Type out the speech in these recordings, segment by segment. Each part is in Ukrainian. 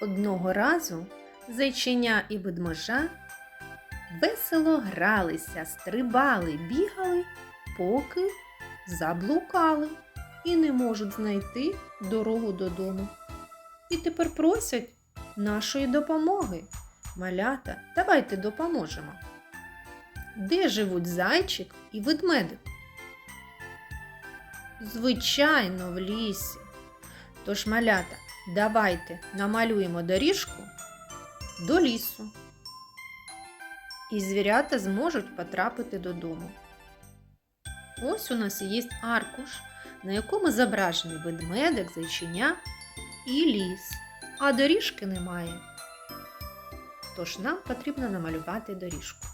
Одного разу зайченя і ведмежа весело гралися, стрибали, бігали, поки заблукали і не можуть знайти дорогу додому. І тепер просять нашої допомоги. Малята, давайте допоможемо. Де живуть зайчик і ведмедик? Звичайно, в лісі. Тож, малята, давайте намалюємо доріжку до лісу. І звірята зможуть потрапити додому. Ось у нас є аркуш, на якому зображений ведмедик, зайчиня і ліс, а доріжки немає. Тож нам потрібно намалювати доріжку.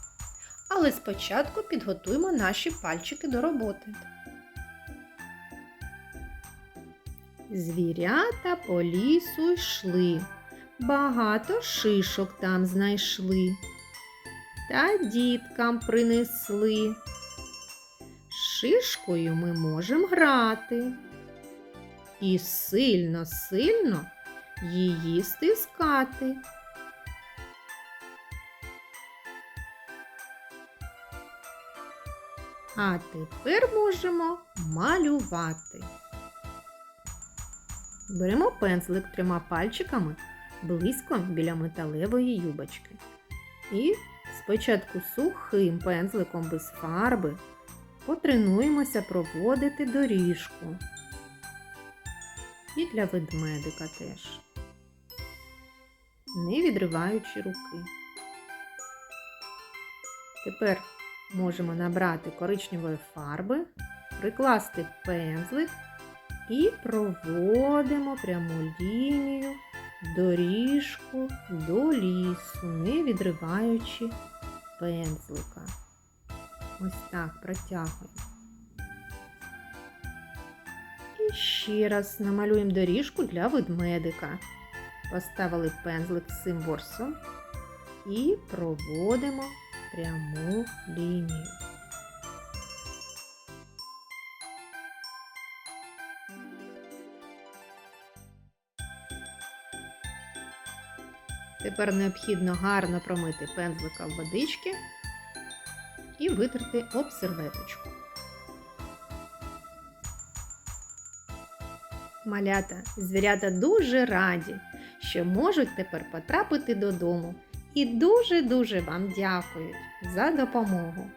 Але спочатку підготуємо наші пальчики до роботи. Звірята по лісу йшли, багато шишок там знайшли, та діткам принесли. Шишкою ми можемо грати і сильно-сильно її стискати. А тепер можемо малювати. Беремо пензлик трьома пальчиками близько біля металевої юбочки. І спочатку сухим пензликом без фарби потренуємося проводити доріжку. І для ведмедика теж, не відриваючи руки. Тепер можемо набрати коричневої фарби, прикласти пензлик і проводимо пряму лінію, доріжку до лісу, не відриваючи пензлика. Ось так протягуємо. І ще раз намалюємо доріжку для ведмедика. Поставили пензлик цим ворсом і проводимо пряму лінію. Тепер необхідно гарно промити пензлика в водички і витерти об серветочку. Малята, звірята дуже раді, що можуть тепер потрапити додому і дуже-дуже вам дякують за допомогу.